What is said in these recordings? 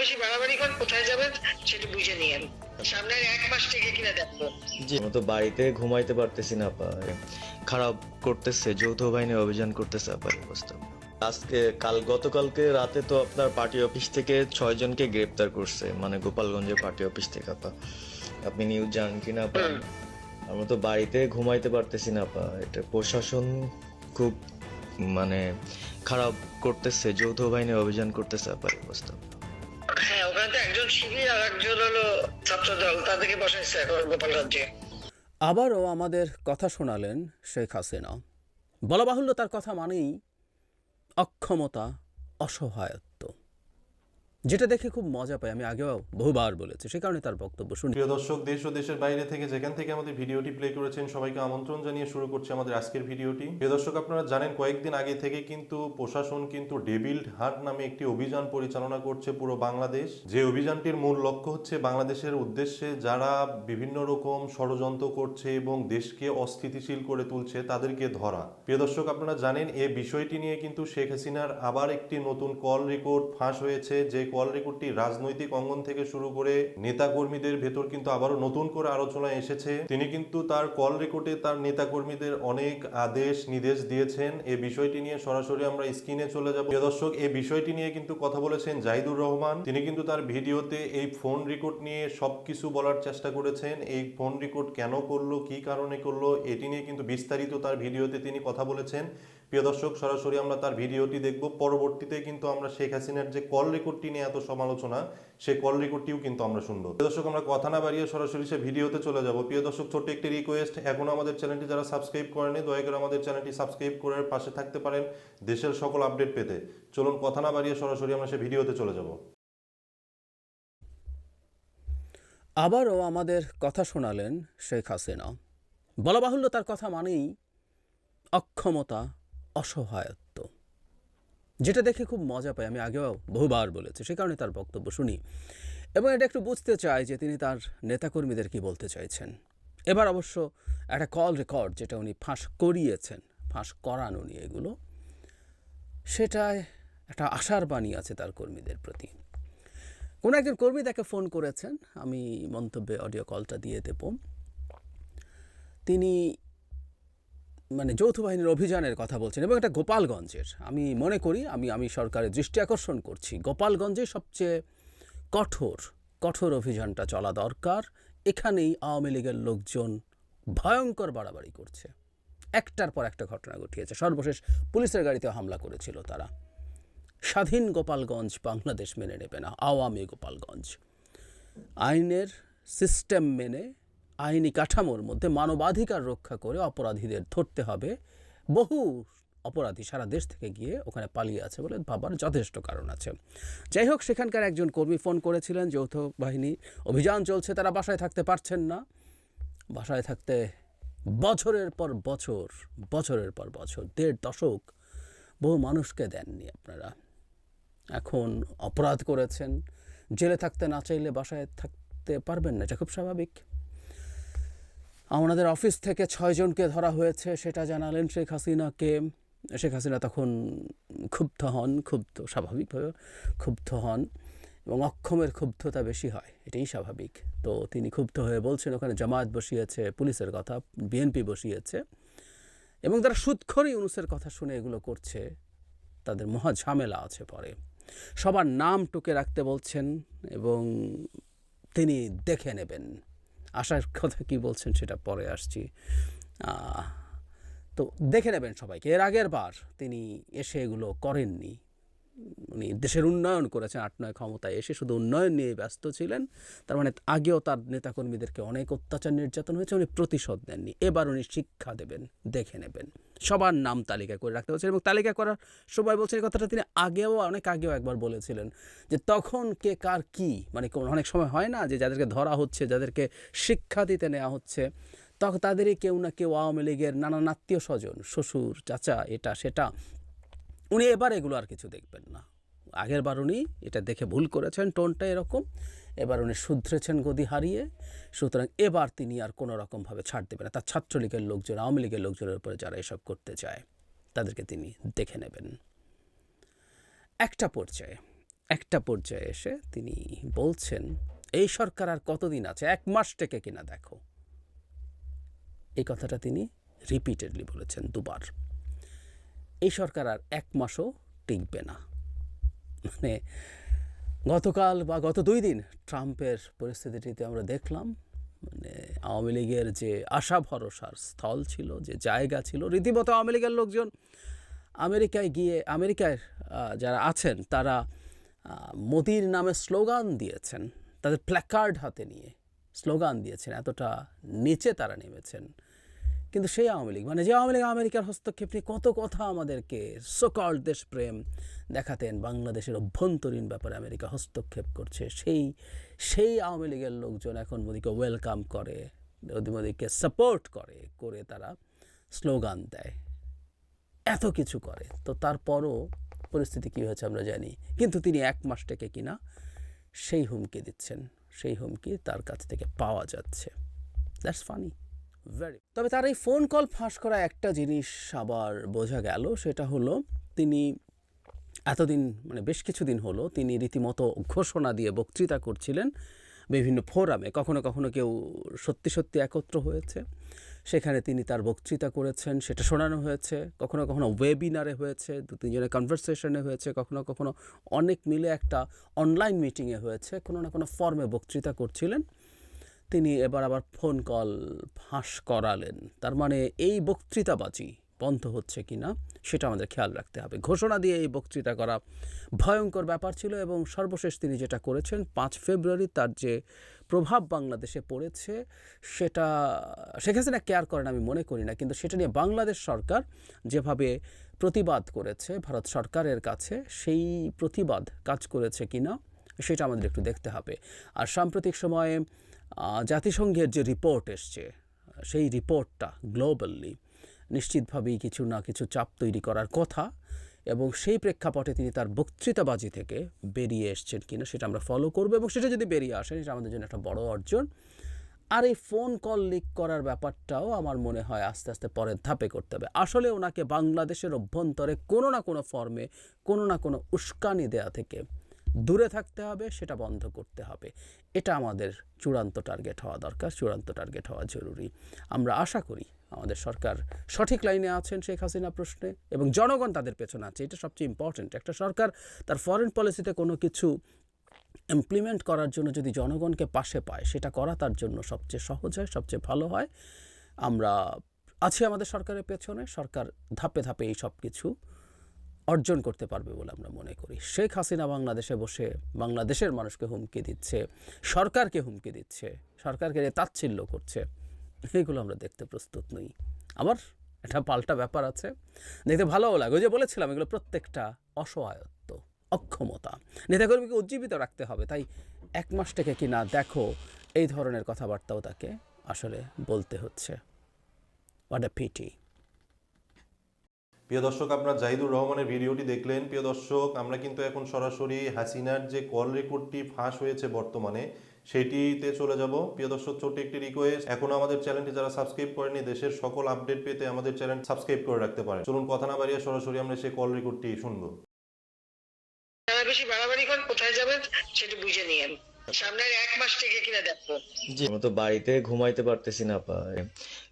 বেশি বাড়াবাড়ি করেন কোথায় যাবেন সেটা বুঝে নিয়েন সামনের এক মাস থেকে কিনা দেখব। জি তো বাড়িতে ঘুমাইতে পারতেছি না আপা। খারাপ করতেছে যৌথ বাহিনী অভিযান করতেছে আপার অবস্থা। আজকে কাল গতকালকে রাতে তো আপনার পার্টি অফিস থেকে ছয় জনকে গ্রেপ্তার করছে মানে গোপালগঞ্জের পার্টি অফিস থেকে আপা। আপনি নিউজ জানেন কিনা আপা। আমরা তো বাড়িতে ঘুমাইতে পারতেছি না আপা। এটা প্রশাসন খুব মানে খারাপ করতেছে যৌথ বাহিনী অভিযান করতেছে আপার অবস্থা। ওখানে একজন শিবির আর একজন হলো ছাত্রদল, তাদেরকে বসাইছে এখন গোপালগঞ্জে আবারও আমাদের কথা শোনালেন শেখ হাসিনা। বলা বাহুল্য তার কথা মানেই অক্ষমতা অসহায়ত্ব যেটা দেখে খুব মজা পাই, আমি আগেও বহুবার বলেছি, সে কারণে তার বক্তব্য শুনি। প্রিয় দর্শক, দেশ ও দেশের বাইরে থেকে যেখান থেকে আমাদের ভিডিওটি প্লে করেছেন, সবাইকে আমন্ত্রণ জানিয়ে শুরু করছি আমাদের আজকের ভিডিওটি। প্রিয় দর্শক, আপনারা জানেন, কয়েকদিন আগে থেকে কিন্তু প্রশাসন কিন্তু ডেভিল হাট নামে একটি অভিযান পরিচালনা করছে পুরো বাংলাদেশ। যে অভিযানটির মূল লক্ষ্য হচ্ছে বাংলাদেশের উদ্দেশ্যে যারা বিভিন্ন রকম ষড়যন্ত্র করছে এবং দেশকে অস্থিতিশীল করে তুলছে, তাদেরকে ধরা। প্রিয় দর্শক, আপনারা জানেন এই বিষয়টি নিয়ে কিন্তু শেখ হাসিনার আবার একটি নতুন কল রেকর্ড ফাঁস হয়েছে, যে কল রেকর্ডটি রাজনৈতিক অঙ্গন থেকে শুরু করে নেতা কর্মীদের ভেতর কিন্তু আবারও নতুন করে আলোচনায় এসেছে। তিনি কিন্তু তার কল রেকর্ডে তার নেতা কর্মীদের অনেক আদেশ নির্দেশ দিয়েছেন। এই বিষয়টি নিয়ে সরাসরি আমরা স্ক্রিনে চলে যাব। দর্শক এই বিষয়টি নিয়ে কিন্তু কথা বলেছেন জাহিদুর রহমান। তিনি কিন্তু তার ভিডিওতে এই ফোন রেকর্ড নিয়ে সবকিছু বলার চেষ্টা করেছেন। এই ফোন রেকর্ড কেন করল, কি কারণে করল, এটি নিয়ে কিন্তু বিস্তারিত তার ভিডিওতে তিনি কথা বলেছেন। প্রিয় দর্শক, সরাসরি আমরা তার ভিডিওটি দেখব। পরবর্তীতে কিন্তু আমরা শেখ হাসিনার যে কল রেকর্ডটি নিয়ে এত সমালোচনা, সেই কল রেকর্ডটিও কিন্তু আমরা শুনব। প্রিয় দর্শক, আমরা কথা না বাড়িয়ে সরাসরি সে ভিডিওতে চলে যাব। প্রিয় দর্শক, ছোট্ট একটি রিকোয়েস্ট এখনও আমাদের চ্যানেলটি যারা সাবস্ক্রাইব করেনি দয়া করে আমাদের চ্যানেলটি সাবস্ক্রাইব করে পাশে থাকতে পারেন দেশের সকল আপডেট পেতে। চলুন, কথা না বাড়িয়ে সরাসরি আমরা সে ভিডিওতে চলে যাব। আবারও আমাদের কথা শোনালেন শেখ হাসিনা। বলা বাহুল্য তার কথা মানেই অক্ষমতা অসহায়ত্ব। যেটা দেখে খুব মজা পাই। আমি আগেও বহুবার বলেছি, সে কারণে তার বক্তব্য শুনি। এবং এটা একটু বুঝতে চাই যে তিনি তার নেতাকর্মীদের কি বলতে চাইছেন। এবার অবশ্য একটা কল রেকর্ড যেটা উনি ফাঁস করিয়েছেন, ফাঁস করান উনি এগুলো, সেটায় একটা আশার বাণী আছে তার কর্মীদের প্রতি। কোনো একজন কর্মী তাকে ফোন করেছেন, আমি মন্তব্যে অডিও কলটা দিয়ে দেব। তিনি মানে যৌথ বাহিনীর অভিযানের কথা বলছেন এবং এটা গোপালগঞ্জের। আমি মনে করি, আমি আমি সরকারের দৃষ্টি আকর্ষণ করছি। গোপালগঞ্জে সবচেয়ে কঠোর কঠোর অভিযানটা চলা দরকার। এখানেই আওয়ামী লীগের লোকজন ভয়ঙ্কর বাড়াবাড়ি করছে। একটার পর একটা ঘটনা ঘটিয়েছে। সর্বশেষ পুলিশের গাড়িতে হামলা করেছিল তারা। স্বাধীন গোপালগঞ্জ বাংলাদেশ মেনে নেবে না, আওয়ামী গোপালগঞ্জ। আইনের সিস্টেম মেনে আইনি কাঠামোর মধ্যে মানবাধিকার রক্ষা করে অপরাধীদের ধরতে হবে। বহু অপরাধী সারা দেশ থেকে গিয়ে ওখানে পালিয়ে আছে বলে ভাবার যথেষ্ট কারণ আছে। যাই হোক, সেখানকার একজন কর্মী ফোন করেছিলেন, যৌথ বাহিনী, অভিযান চলছে, তারা বাসায় থাকতে পারছেন না। বাসায় থাকতে বছরের পর বছর, বছরের পর বছর, দেড় দশক বহু মানুষকে দেননি আপনারা। এখন অপরাধ করেছেন, জেলে থাকতে না চাইলে বাসায় থাকতে পারবেন না, এটা খুব স্বাভাবিক। আমাদের অফিস থেকে ছয়জনকে ধরা হয়েছে, সেটা জানালেন শেখ হাসিনাকে। শেখ হাসিনা তখন ক্ষুব্ধ হন, ক্ষুব্ধ স্বাভাবিকভাবে ক্ষুব্ধ হন এবং অক্ষমের ক্ষুব্ধতা বেশি হয়, এটাই স্বাভাবিক। তো তিনি ক্ষুব্ধ হয়ে বলছেন, ওখানে জামায়াত বসিয়েছে, পুলিশের কথা, বিএনপি বসিয়েছে এবং তারা সুৎখরি ইউনুসের কথা শুনে এগুলো করছে, তাদের মহা ঝামেলা আছে পরে। সবার নাম টুকে রাখতে বলছেন এবং তিনি দেখে নেবেন। আশার কথা কি বলছেন সেটা পরে আসছি। তো দেখে নেবেন সবাইকে, এর আগের বার তিনি এসে এগুলো করেননি। উনি দেশের উন্নয়ন করেছেন আট নয় ক্ষমতায় এসে শুধু উন্নয়ন নিয়ে ব্যস্ত ছিলেন। তার মানে আগেও তার নেতাকর্মীদেরকে অনেক অত্যাচার নির্যাতন হয়েছে, উনি প্রতিশোধ নেননি। এবার উনি শিক্ষা দেবেন, দেখে নেবেন। সবার নাম তালিকা করে রাখতে বলছেন এবং তালিকা করার সময় বলছেন এই কথাটা তিনি আগেও, অনেক আগেও একবার বলেছিলেন যে তখন কে কার কি মানে অনেক সময় হয় না যে যাদেরকে ধরা হচ্ছে, যাদেরকে শিক্ষা দিতে নেওয়া হচ্ছে তখন তাদেরই কেউ না কেউ আওয়ামী লীগের নানান আত্মীয় স্বজন, শ্বশুর, চাচা, এটা, সেটা উনি এবার এগুলো আর কিছু দেখবেন না। আগের বার উনি এটা দেখে ভুল করেছেন, টোনটা এরকম। এবার উনি শুধরেছেন গদি হারিয়ে, সুতরাং এবার তিনি আর কোনো রকমভাবে ছাড় দেবেন না। তার ছাত্রলীগের লোকজন, আওয়ামী লীগের লোকজনের উপরে যারা এসব করতে চায়, তাদেরকে তিনি দেখে নেবেন। একটা পর্যায়ে একটা পর্যায়ে এসে তিনি বলছেন, এই সরকার আর কতদিন আছে? এক মাস থেকে কিনা দেখো। এই কথাটা তিনি রিপিটেডলি বলেছেন দুবার। এই সরকার আর এক মাসও টিকবে না। মানে গতকাল বা গত দুই দিন ট্রাম্পের পরিস্থিতিটিতে আমরা দেখলাম মানে আওয়ামী লীগের যে আশা ভরসার স্থল ছিল, যে জায়গা ছিল, রীতিমতো আওয়ামী লীগের লোকজন আমেরিকায় গিয়ে, আমেরিকায় যারা আছেন, তারা মোদির নামে স্লোগান দিয়েছেন, তাদের প্ল্যাকার্ড হাতে নিয়ে স্লোগান দিয়েছেন, এতটা নিচে তারা নেমেছেন। কিন্তু সেই আওয়ামী লীগ মানে যে আওয়ামী লীগ আমেরিকার হস্তক্ষেপ নিয়ে কত কথা আমাদেরকে সকল দেশপ্রেম দেখাতেন, বাংলাদেশের অভ্যন্তরীণ ব্যাপারে আমেরিকা হস্তক্ষেপ করছে, সেই সেই আওয়ামী লীগের লোকজন এখন মোদিকে ওয়েলকাম করে, মোদি মোদিকে সাপোর্ট করে করে তারা স্লোগান দেয়। এত কিছু করে। তো তারপরও পরিস্থিতি কী হয়েছে আমরা জানি, কিন্তু তিনি এক মাস থেকে কিনা সেই হুমকি দিচ্ছেন, সেই হুমকি তার কাছ থেকে পাওয়া যাচ্ছে। দ্যাটস ফানি ভেরি তবে তার এই ফোন কল ফাঁস করা একটা জিনিস আবার বোঝা গেল, সেটা হলো তিনি এতদিন মানে বেশ কিছুদিন হলো তিনি রীতিমতো ঘোষণা দিয়ে বক্তৃতা করছিলেন বিভিন্ন ফোরামে কখনো কখনো কেউ সত্যি সত্যি একত্র হয়েছে, সেখানে তিনি তার বক্তৃতা করেছেন, সেটা শোনানো হয়েছে। কখনো কখনো ওয়েবিনারে হয়েছে, দু তিনজনের কনভারসেশনে হয়েছে, কখনো কখনো অনেক মিলে একটা অনলাইন মিটিংয়ে হয়েছে, কোনো না কোনো ফর্মে বক্তৃতা করছিলেন। তিনি এবার আবার ফোন কল ফাঁস করালেন। তার মানে এই বক্তৃতাবাজি বন্ধ হচ্ছে কি না সেটা আমাদের খেয়াল রাখতে হবে। ঘোষণা দিয়ে এই বক্তৃতা করা ভয়ঙ্কর ব্যাপার ছিল এবং সর্বশেষ তিনি যেটা করেছেন, পাঁচ ফেব্রুয়ারি তার যে প্রভাব বাংলাদেশে পড়েছে সেটা, শেখ হাসিনা কেয়ার করেন আমি মনে করি না, কিন্তু সেটা নিয়ে বাংলাদেশ সরকার যেভাবে প্রতিবাদ করেছে, ভারত সরকারের কাছে সেই প্রতিবাদ কাজ করেছে কি না সেটা আমাদের একটু দেখতে হবে। আর সাম্প্রতিক সময়ে জাতিসংঘের যে রিপোর্ট এসছে, সেই রিপোর্টটা গ্লোবালি নিশ্চিতভাবেই কিছু না কিছু চাপ তৈরি করার কথা এবং সেই প্রেক্ষাপটে তিনি তার বক্তৃতাবাজি থেকে বেরিয়ে এসছেন কিনা সেটা আমরা ফলো করব এবং সেটা যদি বেরিয়ে আসে, সেটা আমাদের জন্য একটা বড় অর্জন। আর এই ফোন কল লিক করার ব্যাপারটাও আমার মনে হয় আস্তে আস্তে পরের ধাপে করতে হবে। আসলে ওনাকে বাংলাদেশের অভ্যন্তরে কোনো না কোনো ফর্মে কোনো না কোনো উস্কানি দেয়া থেকে দূরে থাকতে হবে, সেটা বন্ধ করতে হবে। এটা আমাদের চূড়ান্ত টার্গেট হওয়া দরকার, চূড়ান্ত টার্গেট হওয়া জরুরি। আমরা আশা করি আমাদের সরকার সঠিক লাইনে আছেন শেখ হাসিনা প্রশ্নে এবং জনগণ তাদের পেছনে আছে। এটা সবচেয়ে ইম্পর্ট্যান্ট একটা সরকার তার ফরেন পলিসিতে কোনো কিছু ইমপ্লিমেন্ট করার জন্য যদি জনগণকে পাশে পায়, সেটা করা তার জন্য সবচেয়ে সহজ হয়, সবচেয়ে ভালো হয়। আমরা আছি আমাদের সরকারের পেছনে, সরকার ধাপে ধাপে এই সব কিছু অর্জন করতে পারবে বলে আমরা মনে করি। শেখ হাসিনা বাংলাদেশে বসে বাংলাদেশের মানুষকে হুমকি দিচ্ছে, সরকারকে হুমকি দিচ্ছে, সরকারকে তাচ্ছিল্য করছে। এগুলো আমরা দেখতে প্রস্তুত নই। আবার একটা পাল্টা ব্যাপার আছে। দেখতে ভালোও লাগে। ওই যে বলেছিলাম, এগুলো প্রত্যেকটা অসহায়ত্ব, অক্ষমতা। নেতাকর্মীকে উজ্জীবিত রাখতে হবে। তাই এক মাস থেকে কি না দেখো, এই ধরনের কথাবার্তাও তাকে আসলে বলতে হচ্ছে। হোয়াট এ পিটি প্রিয় দর্শক আপনার জাহিদুর রহমানের ভিডিওটি দেখলেন। প্রিয় দর্শক আমরা কিন্তু এখন সরাসরি হাসিনার যে কল রেকর্ডটি ফাঁস হয়েছে বর্তমানে সেটিতে চলে যাব। প্রিয় দর্শক ছোট্ট একটি রিকোয়েস্ট এখনও আমাদের চ্যানেলটি যারা সাবস্ক্রাইব করেনি দেশের সকল আপডেট পেতে আমাদের চ্যানেল সাবস্ক্রাইব করে রাখতে পারেন। চলুন কথা না বাড়িয়ে সরাসরি আমরা সেই কল রেকর্ডটি শুনব। বেশি বাড়াবাড়ি করেন কোথায় যাবেন সেটা বুঝে নিয়েন। সামনের এক মাস থেকে কিনা দেখো জি আমরা তো বাড়িতে ঘুমাইতে পারতেছি না আপা।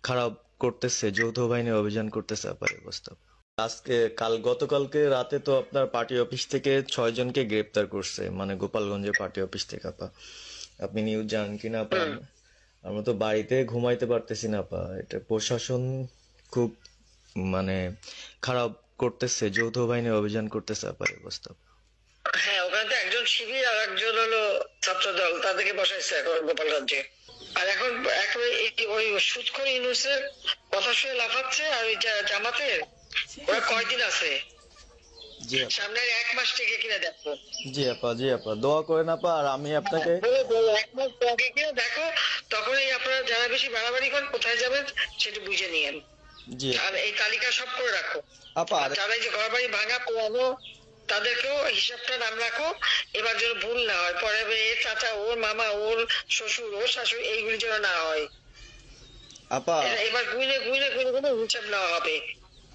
খারাপ করতেছে যৌথ বাহিনী অভিযান করতেছে আপার অবস্থা। আজকে কাল, গতকালকে রাতে তো আপনার পার্টি অফিস থেকে ছয় জনকে গ্রেপ্তার করছে মানে গোপালগঞ্জের পার্টি অফিস থেকে, আপা। আপনি নিউজ জানেন কিনা আপা? আমরা তো বাড়িতে ঘুমাইতে পারতেছি না, আপা। এটা প্রশাসন খুব মানে খারাপ করতেছে, যৌথ বাহিনী অভিযান করতেছে আপার অবস্থা। হ্যাঁ ওখানে তো একজন শিবির আর একজন হলো তাদেরকে বসাইছে এখন গোপালগঞ্জে আর এখন ওই সুৎখর ইউনুসের কথা শুনে লাফাচ্ছে আর ওই জামাতের ওরা কয়দিন আছে? জি সামনের এক মাস থেকে কিনা দেখো। জি আপা জি আপা দোয়া করেন আপা আর আমি আপনাকে বলে বলে এক মাস আগে কিনা দেখো তখনই আপনারা যারা বেশি বাড়াবাড়ি করেন কোথায় যাবেন সেটা বুঝে নিয়েন। জি। আর এই তালিকা সব করে রাখো। আপা যারা এই যে ঘর বাড়ি ভাঙা পোড়ানো তাদেরকেও হিসাবটা নাম রাখো। এবার যেন ভুল না হয় পরে এ চাচা ওর মামা ওর শ্বশুর ওর শাশুড়ি এইগুলি যেন না হয়। আপা এবার গুইনে গুইনে গুইনে গুইনে হিসাব নেওয়া হবে।